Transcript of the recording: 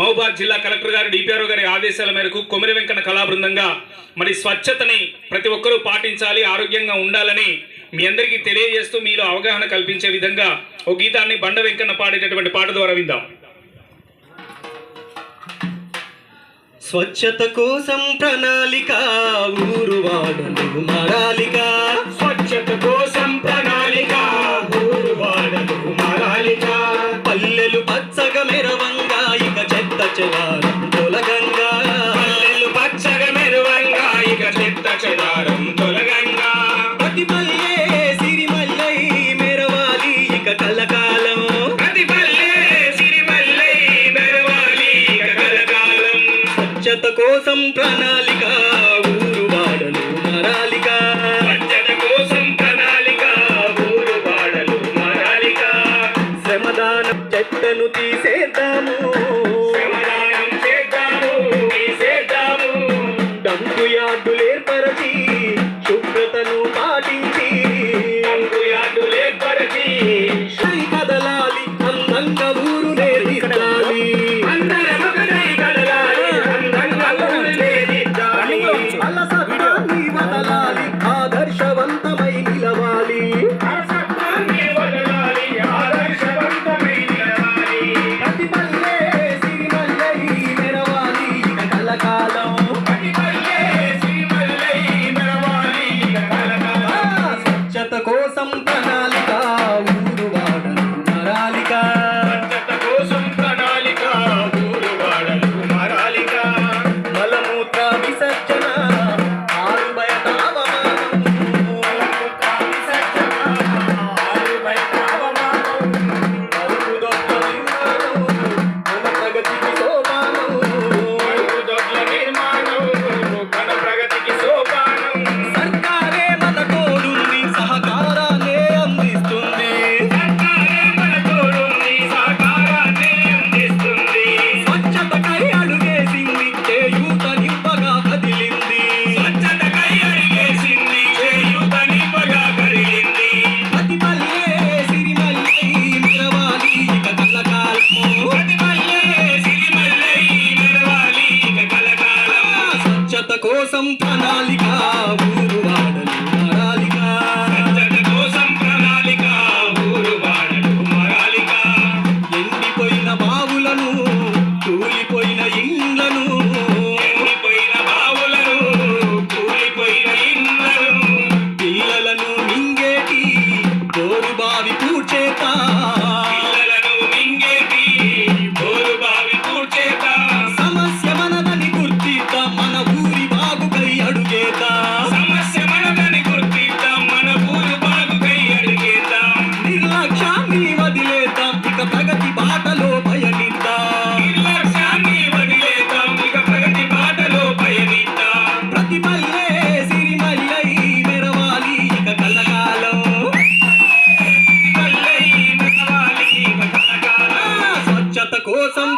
మహబూబాద్ జిల్లా కలెక్టర్ గారు డిపిఆర్ఓ గారి ఆదేశాల మేరకు కొమిరి వెంకన్న కళాబృందంగా మరి స్వచ్ఛతని ప్రతి ఒక్కరూ పాటించాలి ఆరోగ్యంగా ఉండాలని మీ అందరికీ తెలియజేస్తూ మీలో అవగాహన కల్పించే విధంగా ఓ గీతాన్ని బండ వెంకన్న పాడేటటువంటి పాట ద్వారా విందాం. స్వచ్ఛత కోసం ప్రణాళిక ఊరు వాడలు మరాలిగా ప్రణాళిక ఊరు మరాలిక. వంచన ప్రణాళిక ఊరు మరాలిక. శ్రమదానం చెత్తను తీసేద్దాము. కోసం ప్రణాళిక ఊరువా? కోసం